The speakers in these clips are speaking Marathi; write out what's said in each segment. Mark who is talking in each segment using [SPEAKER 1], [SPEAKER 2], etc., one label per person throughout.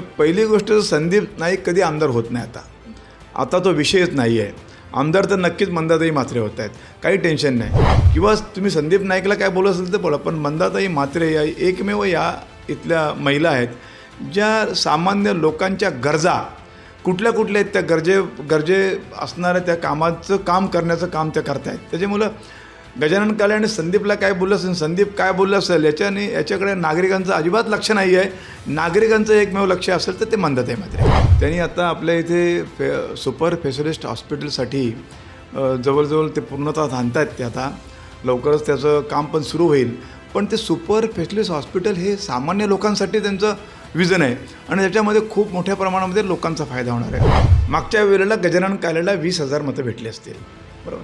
[SPEAKER 1] तर पहिली गोष्ट संदीप नाईक कधी आमदार होत नाही आता. आता तो विषयच नाही आहे आमदार तर नक्कीच मंदाताई म्हात्रे होत आहेत. काही टेन्शन नाही. किंवा तुम्ही संदीप नाईकला काय बोलत असेल तर बोला पण मंदाताई म्हात्रे या एकमेव या इथल्या महिला आहेत ज्या सामान्य लोकांच्या गरजा कुठल्या कुठल्या आहेत त्या गरजे गरजे असणाऱ्या त्या कामाचं काम करण्याचं काम त्या करतायत. त्याच्यामुळं गजानन काळे आणि संदीपला काय बोललं असेल संदीप काय बोललं असेल याच्याने याच्याकडे नागरिकांचं अजिबात लक्ष नाही आहे नागरिकांचं एकमेव लक्ष असेल तर ते मंदत आहे मात्र. त्यांनी आता आपल्या इथे फे सुपर स्पेशलिस्ट हॉस्पिटलसाठी जवळजवळ ते पूर्णतः थांबत आहेत ते आता. लवकरच त्याचं काम पण सुरू होईल. पण ते सुपर स्पेशलिस्ट हॉस्पिटल हे सामान्य लोकांसाठी त्यांचं विजन आहे. आणि त्याच्यामध्ये खूप मोठ्या प्रमाणामध्ये लोकांचा फायदा होणार आहे. मागच्या वेळेला गजानन कालेला वीस हजार मतं भेटली असतील. बरोबर?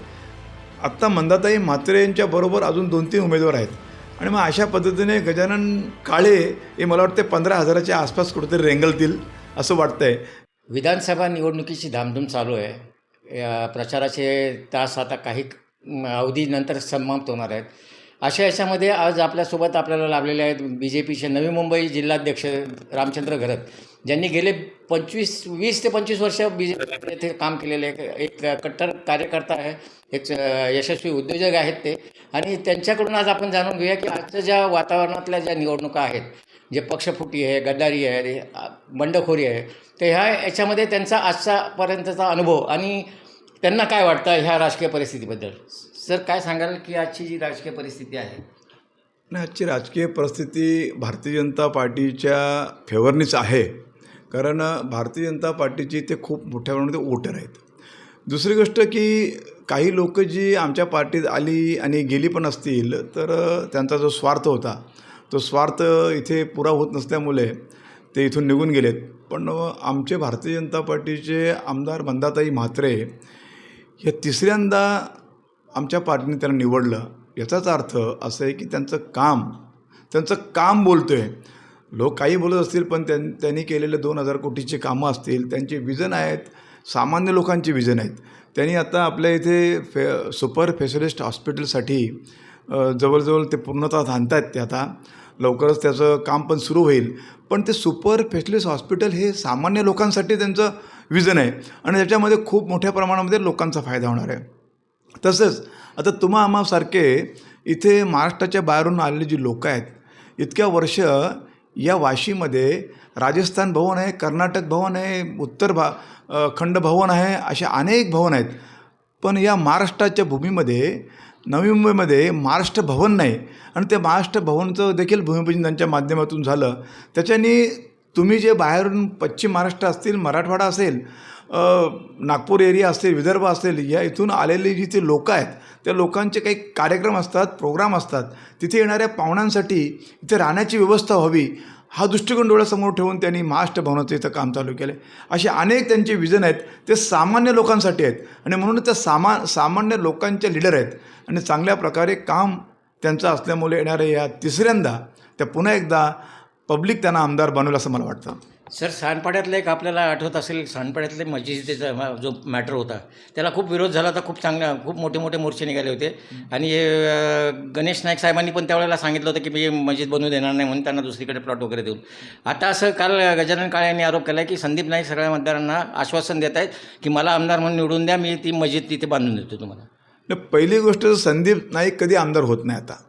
[SPEAKER 1] आत्ता मंदाताई म्हात्रे यांच्या बरोबर अजून दोन तीन उमेदवार आहेत. आणि मग अशा पद्धतीने गजानन काळे हे मला वाटते पंधरा हजाराच्या आसपास कुठेतरी रेंगलतील असं वाटतं आहे
[SPEAKER 2] विधानसभा निवडणुकीची धामधूम चालू आहे. प्रचाराचे तास आता काही अवधीनंतर समाप्त होणार आहेत. अशा याच्यामध्ये आज आपल्यासोबत आपल्याला लाभलेले आहेत बी जे पीचे नवी मुंबई जिल्हाध्यक्ष रामचंद्र घरत. ज्यांनी गेले पंचवीस वीस ते पंचवीस वर्ष बी जे पी येथे काम केलेले एक एक कट्टर कार्यकर्ता आहे. एक यशस्वी उद्योजक आहेत ते. आणि त्यांच्याकडून आज आपण जाणून घेऊया की आजच्या ज्या वातावरणातल्या ज्या निवडणुका आहेत जे पक्षफुटी आहे गद्दारी आहे बंडखोरी आहे तर ह्या याच्यामध्ये त्यांचा आजच्यापर्यंतचा अनुभव आणि त्यांना काय वाटतं ह्या राजकीय परिस्थितीबद्दल? सर काय सांगाल की आजची जी राजकीय परिस्थिती आहे?
[SPEAKER 1] नाही आजची राजकीय परिस्थिती भारतीय जनता पार्टीच्या फेवरनीच आहे. कारण भारतीय जनता पार्टीची ते खूप मोठ्या प्रमाणामध्ये वोटर आहेत. दुसरी गोष्ट की काही लोक जी आमच्या पार्टीत आली आणि गेली पण असतील तर त्यांचा जो स्वार्थ होता तो स्वार्थ इथे पुरा होत नसल्यामुळे ते इथून निघून गेलेत. पण आमचे भारतीय जनता पार्टीचे आमदार मंदाताई म्हात्रे हे तिसऱ्यांदा आमच्या पार्टीने त्यांना निवडलं. याचाच अर्थ असं आहे की त्यांचं काम त्यांचं काम बोलतो आहे लोक काही बोलत असतील पण त्यां त्यांनी केलेले दोन हजार कोटीची कामं असतील त्यांचे विजन आहेत सामान्य लोकांचे विजन आहेत. त्यांनी आता आपल्या इथे फे सुपर स्पेशलिस्ट हॉस्पिटलसाठी जवळजवळ ते पूर्णतः थांबत आहेत ते आता. लवकरच त्याचं काम पण सुरू होईल. पण ते सुपर स्पेशलिस्ट हॉस्पिटल हे सामान्य लोकांसाठी त्यांचं विजन आहे. आणि त्याच्यामध्ये खूप मोठ्या प्रमाणामध्ये लोकांचा फायदा होणार आहे. तसंच आता तुम्हा आम्हासारखे इथे महाराष्ट्राच्या बाहेरून आलेली जी लोकं आहेत इतक्या वर्ष या वाशीमध्ये राजस्थान भवन आहे कर्नाटक भवन आहे उत्तर भा खंड भवन आहे असे अनेक भवन आहेत. पण या महाराष्ट्राच्या भूमीमध्ये नवी मुंबईमध्ये महाराष्ट्र भवन नाही. आणि ते महाराष्ट्र भवनचं देखील भूमिपूजन त्यांच्या माध्यमातून झालं. त्याच्यानी तुम्ही जे बाहेरून पश्चिम महाराष्ट्र असतील मराठवाडा असेल नागपूर एरिया असतील विदर्भ असतील या इथून आलेली जी ते लोकं आहेत त्या लोकांचे काही कार्यक्रम असतात प्रोग्राम असतात. तिथे येणाऱ्या पाहुण्यांसाठी इथे राहण्याची व्यवस्था व्हावी हा दृष्टिकोन डोळ्यासमोर ठेवून त्यांनी महाराष्ट्र भवनाचं इथं काम चालू केलं आहे असे अनेक त्यांचे विजन आहेत ते सामान्य लोकांसाठी आहेत. आणि म्हणून त्या सामा सामान्य लोकांचे लीडर आहेत. आणि चांगल्या प्रकारे काम त्यांचं असल्यामुळे येणाऱ्या या तिसऱ्यांदा त्या पुन्हा एकदा पब्लिक त्यांना आमदार बनवलं असं मला वाटतं.
[SPEAKER 2] सर सांडपाड्यातलं एक आपल्याला आठवत असेल सांडपाड्यातले मस्जिदीचा जो मॅटर होता त्याला खूप विरोध झाला होता खूप चांगला खूप मोठे मोठे मोर्चे निघाले होते. आणि गणेश नाईक साहेबांनी पण त्यावेळेला सांगितलं होतं की मी मस्जिद बनवू देणार नाही म्हणून त्यांना दुसरीकडे प्लॉट वगैरे देऊन. आता असं काल गजानन काळे यांनी आरोप केला की संदीप नाईक सगळ्या मतदारांना आश्वासन देत आहेत की मला आमदार म्हणून निवडून द्या मी ती मस्जिद तिथे बांधून देतो तुम्हाला.
[SPEAKER 1] पहिली गोष्ट संदीप नाईक कधी आमदार होत नाही आता.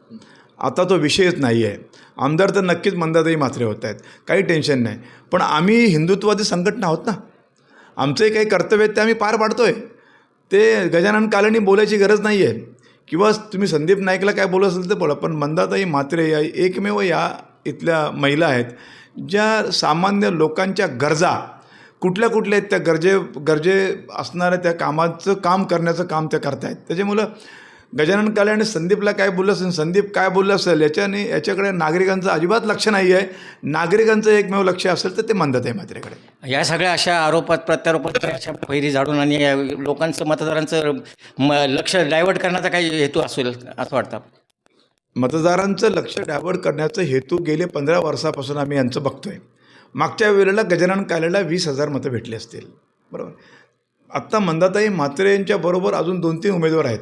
[SPEAKER 1] आता तो विषयच नाही आहे आमदार तर नक्कीच मंदाताई मात्रे होत आहेत. काही टेन्शन नाही. पण आम्ही हिंदुत्वादी संघटना आहोत ना. आमचंही काही कर्तव्य आहेत ते आम्ही पार पाडतो आहे ते गजानन कालेनी बोलायची गरज नाही आहे किंवा तुम्ही संदीप नाईकला काय बोलत असेल तर बोला. पण मंदाताई म्हात्रे या एकमेव या इथल्या महिला आहेत. ज्या सामान्य लोकांच्या गरजा कुठल्या कुठल्या आहेत त्या गरजे गरजे असणाऱ्या त्या कामाचं काम करण्याचं काम त्या करतायत. त्याच्यामुळं गजानन काळे आणि संदीपला काय बोललं असेल संदीप काय बोललं असेल याच्याने याच्याकडे नागरिकांचं अजिबात लक्ष नाही आहे नागरिकांचं एकमेव लक्ष असेल तर ते मंदत आहे मात्रेकडे.
[SPEAKER 2] या सगळ्या अशा आरोपात प्रत्यारोपात अशा पहिरी झाडून आणि या लोकांचं मतदारांचं म लक्ष डायव्हर्ट करण्याचा काही हेतू असेल असं वाटतं
[SPEAKER 1] मतदारांचं लक्ष डायव्हर्ट करण्याचा हेतू गेले पंधरा वर्षापासून आम्ही यांचं बघतोय. मागच्या वेळेला गजानन कालेला वीस हजार मतं भेटली असतील. बरोबर? आत्ता मंदाताई म्हात्रे यांच्या बरोबर अजून दोन तीन उमेदवार आहेत.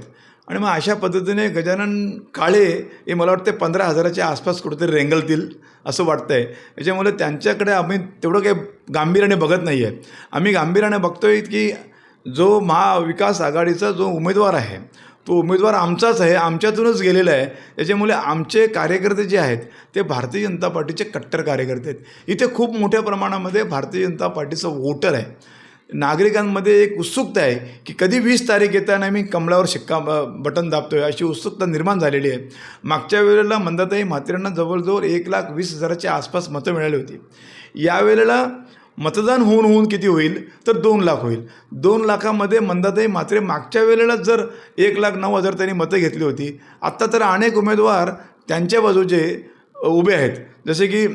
[SPEAKER 1] आणि मग अशा पद्धतीने गजानन काळे हे मला वाटते पंधरा हजाराच्या आसपास कुठेतरी रेंगलतील असं वाटतं आहे याच्यामुळे त्यांच्याकडे आम्ही तेवढं काही गांभीर्याने बघत नाही आहे आम्ही गांभीर्याने बघतो आहे की जो महाविकास आघाडीचा जो उमेदवार आहे तो उमेदवार आमचाच आहे आमच्यातूनच गेलेला आहे. त्याच्यामुळे आमचे कार्यकर्ते जे आहेत ते भारतीय जनता पार्टीचे कट्टर कार्यकर्ते आहेत. इथे खूप मोठ्या प्रमाणामध्ये भारतीय जनता पार्टीचं वोटर आहे. नागरिकांमध्ये एक उत्सुकता आहे की कधी वीस तारीख येताना मी कमळावर शिक्का ब- बटन दाबतोय अशी उत्सुकता निर्माण झालेली आहे. मागच्या वेळेला मंदाताई म्हात्रेंना जवळजवळ एक लाख वीस हजाराच्या आसपास मतं मिळाली होती. यावेळेला मतदान होऊन होऊन किती होईल? तर दोन लाख होईल. दोन लाखामध्ये मंदाताई मात्रे मागच्या वेळेला जर एक लाख नऊ हजार त्यांनी मतं घेतली होती आत्ता तर अनेक उमेदवार त्यांच्या बाजूचे उभे आहेत. जसे की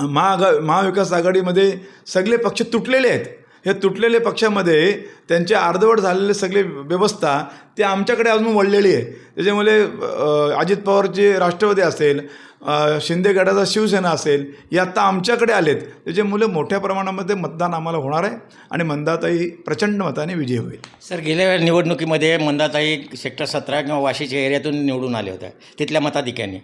[SPEAKER 1] महाआघा महाविकास आघाडीमध्ये सगळे पक्ष तुटलेले आहेत. हे तुटलेले पक्षामध्ये त्यांचे अर्धवट झालेले सगळे व्यवस्था ते आमच्याकडे अजून वळलेली आहे. त्याच्यामुळे अजित पवारचे राष्ट्रवादी असेल शिंदे गटाचा शिवसेना असेल हे आत्ता आमच्याकडे आलेत. त्याच्यामुळे मोठ्या प्रमाणामध्ये मतदान आम्हाला होणार आहे आणि मंदाताई प्रचंड मताने विजयी होईल.
[SPEAKER 2] सर गेल्या निवडणुकीमध्ये मंदाताई सेक्टर सतरा किंवा वाशीच्या एरियातून निवडून आल्या होत्या तिथल्या मताधिक्यांनी.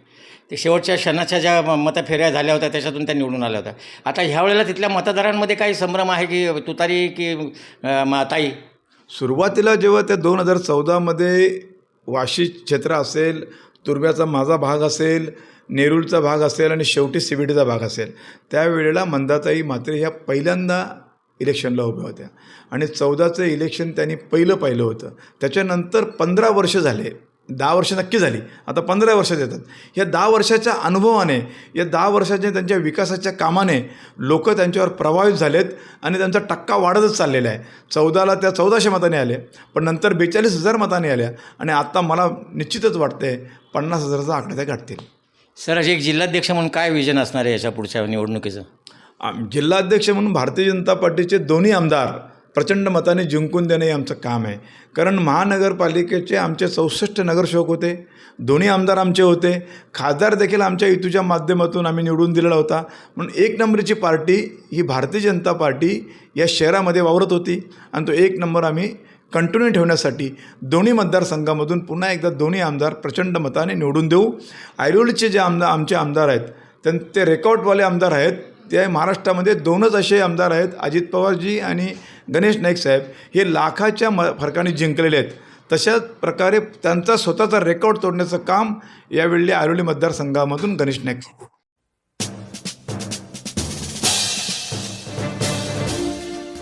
[SPEAKER 2] ते शेवटच्या क्षणाच्या ज्या मतफेऱ्या झाल्या होत्या त्याच्यातून त्या निवडून आल्या होत्या. आता ह्या वेळेला तिथल्या मतदारांमध्ये काही संभ्रम आहे की तुतारी की अं, म- ताई
[SPEAKER 1] सुरुवातीला जेव्हा त्या दोन हजार चौदामध्ये वाशी क्षेत्र असेल तुर्ब्याचा माझा भाग असेल नेरूळचा भाग असेल आणि शेवटी सिबिडीचा भाग असेल त्यावेळेला मंदाताई मात्रे ह्या पहिल्यांदा इलेक्शनला उभ्या होत्या. आणि चौदाचं इलेक्शन त्यांनी पहिलं पाहिलं होतं. त्याच्यानंतर पंधरा वर्ष झाले. दहा वर्ष नक्की झाली. आता पंधरा वर्षात येतात या दहा वर्षाच्या अनुभवाने या दहा वर्षाच्या त्यांच्या विकासाच्या कामाने लोक त्यांच्यावर प्रभावित झालेत आणि त्यांचा टक्का वाढतच चाललेला आहे. चौदाला त्या चौदाशे मताने आले पण नंतर बेचाळीस हजार मताने आल्या आणि आत्ता मला निश्चितच वाटते पन्नास हजाराचा आकडा त्या गाठतील.
[SPEAKER 2] सर एक जिल्हाध्यक्ष म्हणून काय विजन असणार आहे याच्या पुढच्या निवडणुकीचं?
[SPEAKER 1] आम- जिल्हाध्यक्ष म्हणून भारतीय जनता पार्टीचे दोन्ही आमदार प्रचंड मताने जिंकून देणे हे आमचं काम आहे. कारण महानगरपालिकेचे आमचे चौसष्ट नगरसेवक होते दोन्ही आमदार आमचे होते. खासदार देखील आमच्या युतीच्या माध्यमातून आम्ही निवडून दिलेला होता. म्हणून एक नंबरची पार्टी ही भारतीय जनता पार्टी या शहरामध्ये वावरत होती. आणि तो एक नंबर आम्ही कंटिन्यू ठेवण्यासाठी दोन्ही मतदारसंघामधून पुन्हा एकदा दोन्ही आमदार प्रचंड मताने निवडून देऊ. ऐरोलीचे जे आमदार आमचे आमदार आहेत त्यां ते रेकॉर्डवाले आमदार आहेत. ते महाराष्ट्रामध्ये दोनच असे आमदार आहेत अजित पवारजी आणि गणेश नाईक साहेब. हे लाखाच्या म फरकाने जिंकलेले आहेत. तशाच प्रकारे त्यांचा स्वतःचा रेकॉर्ड तोडण्याचं काम यावेळी ऐरोली मतदारसंघामधून गणेश नाईक